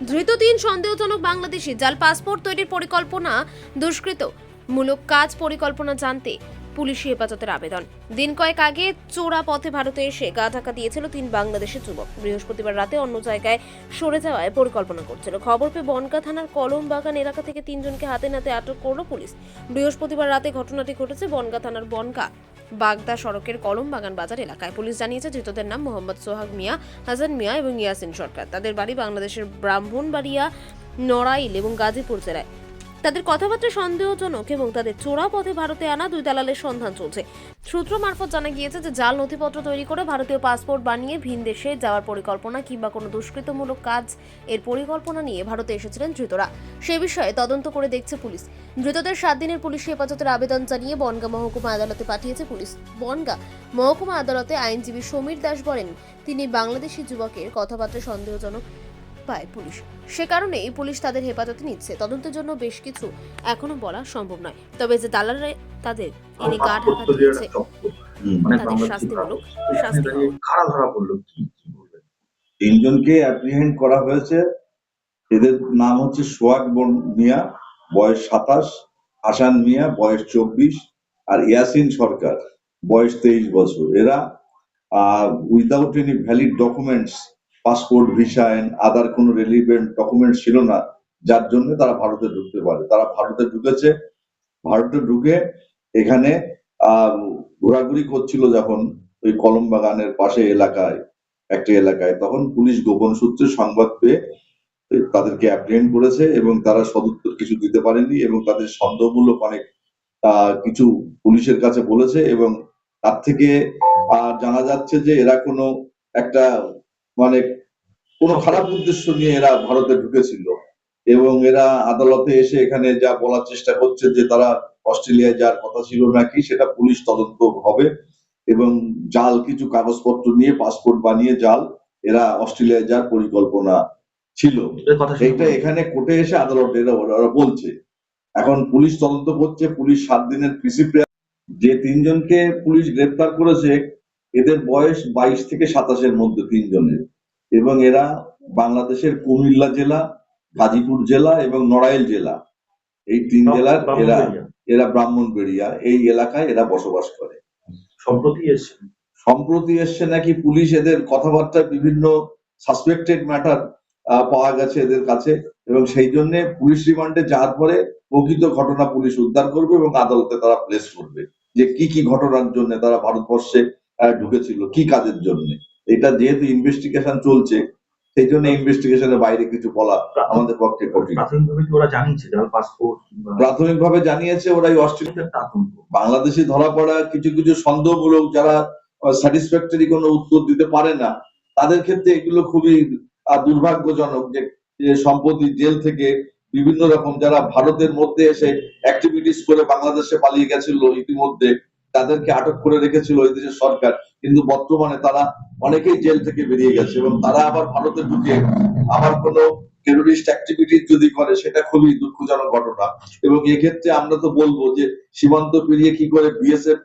ধৃত তিন সন্দেহজনক বাংলাদেশি জাল পাসপোর্ট তৈরির পরিকল্পনা দুষ্কৃত। মূলক কাজ পরিকল্পনা জানতে পুলিশি হেফাজতের আবেদন। দিন কয়েক আগে চোরা পথে ভারতে এসে গা ঢাকা দিয়েছিল তিন বাংলাদেশের যুবক। বৃহস্পতিবার রাতে অন্য জায়গায় সরে যাওয়ায় পরিকল্পনা করছিল। খবর পেয়ে বনকা থানার কলম বাগান এলাকা থেকে তিনজনকে হাতে নাতে আটক করল পুলিশ। বৃহস্পতিবার রাতে ঘটনাটি ঘটেছে বনগা থানার বনকা বাগদা সড়কের কলম বাগান বাজার এলাকায়। পুলিশ জানিয়েছে, ধৃতদের নাম মোহাম্মদ সোহাগ মিয়া, হাসান মিয়া এবং ইয়াসিন সরকার। তাদের বাড়ি বাংলাদেশের ব্রাহ্মণবাড়িয়া, নড়াইল এবং গাজীপুর জেলায়। তাদের কথাবার্তা সন্দেহজনক এবং তাদের চোরা পথে ভারতে আনা দুই দালালের সন্ধান চলছে। সূত্র মারফত জানা গিয়েছে যে জাল নথিপত্র তৈরি করে ভারতীয় পাসপোর্ট বানিয়ে ভিন দেশে যাওয়ার পরিকল্পনা কিংবা কোনো দুষ্কৃতমূলক কাজ এর পরিকল্পনা নিয়ে ভারতে এসেছিলেন ধৃতরা। সে বিষয়ে তদন্ত করে দেখছে পুলিশ। ধৃতদের সাত দিনের পুলিশি হেফাজতের আবেদন জানিয়ে বনগা মহকুমা আদালতে পাঠিয়েছে পুলিশ। বনগা মহকুমা আদালতে আইনজীবী সমীর দাস বলেন, তিনি বাংলাদেশি যুবকের কথাবার্তা সন্দেহজনক পায় পুলিশ। সে কারণেই পুলিশ তাদের হেফাজতে নিচ্ছে। তদন্তের জন্য বেশ কিছু এখনও বলা সম্ভব নয়। তবে যে দালালরা তাদের এনে গা ঢাকা দিয়েছে মানে তাদের শাস্তিমূলক শাস্তি খাড়া ধরা পড়ল কি? কি তিনজনকে অ্যাপ্রিহেন্ড করা হয়েছে। এদের নাম হচ্ছে সোহাগ বন মিয়া বয়স সাতাশ হাসান মিয়া বয়স চব্বিশ আর ইয়াসিন সরকার বয়স তেইশ বছর। এরা without any valid documents passport, visa and other কোনো রেলিভেন্ট ডকুমেন্ট ছিল না, যার জন্য তারা ভারতে ঢুকতে পারে। তারা ভারতে ঢুকেছে, ভারতে ঢুকে এখানে ঘোরাঘুরি করছিল যখন ওই কলম বাগানের পাশে এলাকায়, একটা এলাকায়। তখন পুলিশ গোপন সূত্রে সংবাদ পেয়ে তাদেরকে অ্যাপ্রিহেন্ড করেছে এবং তারা সদুত্তর কিছু দিতে পারেনি এবং তাদের সন্দেহমূলক অনেক কিছু পুলিশের কাছে বলেছে এবং তার থেকে জানা যাচ্ছে যে এরা কোনো একটা মানে কোনো খারাপ উদ্দেশ্য নিয়ে এরা ভারতে ঢুকেছিল। এবং এরা আদালতে এসে এখানে যা বলার চেষ্টা করছে যে তারা অস্ট্রেলিয়ায় যাওয়ার কথা ছিল নাকি সেটা পুলিশ তদন্ত হবে এবং জাল কিছু কাগজপত্র নিয়ে পাসপোর্ট বানিয়ে জাল এরা অস্ট্রেলিয়ায় যাওয়ার পরিকল্পনা ছিল। এইটা এখানে কোর্টে এসে আদালতে এরা ওরা বলছে। এখন পুলিশ তদন্ত করছে পুলিশ সাত দিনের প্রিসিপ্রিয়া যে তিনজনকে পুলিশ গ্রেপ্তার করেছে এদের বয়স বাইশ থেকে সাতাশের মধ্যে তিনজনের। এবং এরা বাংলাদেশের কুমিল্লা জেলা গাজীপুর জেলা এবং নড়াইল জেলা। এই তিন জেলার এরা। এরা ব্রাহ্মণবেড়িয়া। এই এলাকায় এরা বসবাস করে। সম্প্রতি এসছে। সম্প্রতি এসছে নাকি পুলিশ এদের কথাবার্তায় বিভিন্ন সাসপেক্টেড ম্যাটার পাওয়া গেছে এদের কাছে। এবং সেই জন্য পুলিশ রিমান্ডে যাওয়ার পরে প্রকৃত ঘটনা পুলিশ উদ্ধার করবে এবং আদালতে তারা প্লেস করবে। যে কি কি ঘটনার জন্য তারা ভারতবর্ষে ঢুকেছিল। কি কাজের জন্য? এটা যেহেতু ইনভেস্টিগেশন চলছে সেই জন্য ইনভেস্টিগেশনের বাইরে কিছু বলা আমাদের পক্ষে কঠিন। প্রাথমিকভাবে ওরা জানিয়েছে? যারা পাসপোর্ট প্রাথমিকভাবে জানিয়েছে ওরা এই অস্ট্রেলিয়া আতঙ্ক বাংলাদেশে ধরা পড়া কিছু কিছু সন্দেহমূলক যারা স্যাটিসফ্যাক্টরি কোনো উত্তর দিতে পারে না তাদের ক্ষেত্রে এগুলো খুবই দুর্ভাগ্যজনক যে যে সম্প্রতি জেল থেকে বিভিন্ন রকম যারা ভারতের মধ্যে এসে অ্যাক্টিভিটিস করে বাংলাদেশে পালিয়ে গেছিল ইতিমধ্যে তাদেরকে আটক করে রেখেছিল ওই দেশের সরকার। কিন্তু বর্তমানে তারা অনেকেই জেল থেকে বেরিয়ে গেছে এবং তারা আবার ভারতে ঢুকে আবার কোনো টেরোরিস্ট অ্যাক্টিভিটি যদি করে, সেটা খুবই দুঃখজনক ঘটনা। এবং এক্ষেত্রে আমরা তো বলব যে সীমান্ত পেরিয়ে কি করে বিএসএফ